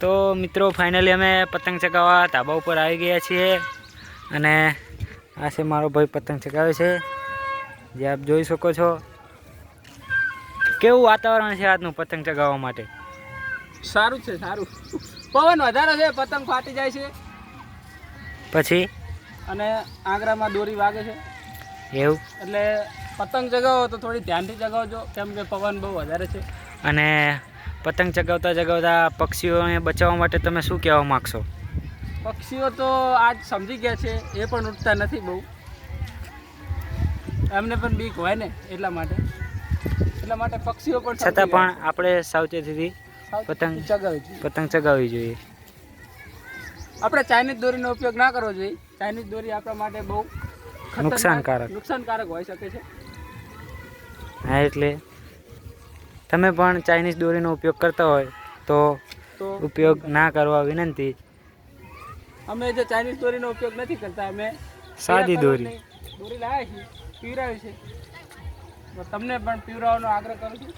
તો મિત્રો ફાઇનલી અમે પતંગ ચગાવવા ધાબા ઉપર આવી ગયા છીએ અને આ છે મારો ભાઈ પતંગ ચગાવે છે. જે આપ જોઈ શકો છો. કેવું વાતાવરણ છે આજનું પતંગ ચગાવવા માટે? સારું છે સારું. પવન વધારે છે પતંગ ફાટી જાય છે. પછી? અને આંગળામાં દોરી વાગે છે. એવું? એટલે પતંગ ચગાવો તો થોડી ધ્યાનથી ચગાવજો કેમ કે પવન બહુ વધારે છે. અને પતંગ ચગાવતા ચગાવતા પક્ષીઓને બચાવવા માટે તમે શું કહેવા માગશો? પક્ષીઓ તો આજ સમજી ગયા છે એ પણ ઉઠતા નથી બહુ. એમને પણ બીક હોય ને એટલા માટે. એટલા માટે પક્ષીઓ પણ છતાં પણ આપણે સાવચેતીથી પતંગ ચગાવી પતંગ ચગાવવી જોઈએ. આપણે ચાઇનીઝ દોરીનો ઉપયોગ ના કરવો જોઈએ. ચાઇનીઝ દોરી આપણા માટે બહુ નુકસાનકારક. નુકસાનકારક. હોઈ શકે છે. હા એટલે તમે પણ ચાઇનીઝ દોરીનો ઉપયોગ કરતા હોય તો ઉપયોગ ના કરવા વિનંતી. અમે જે ચાઇનીઝ દોરીનો ઉપયોગ નથી કરતા અમે સાદી દોરી. દોરી લાવ્યા છીએ પીવરાવી છે. તો તમને પણ પીવરાવવાનો આગ્રહ કરું છું.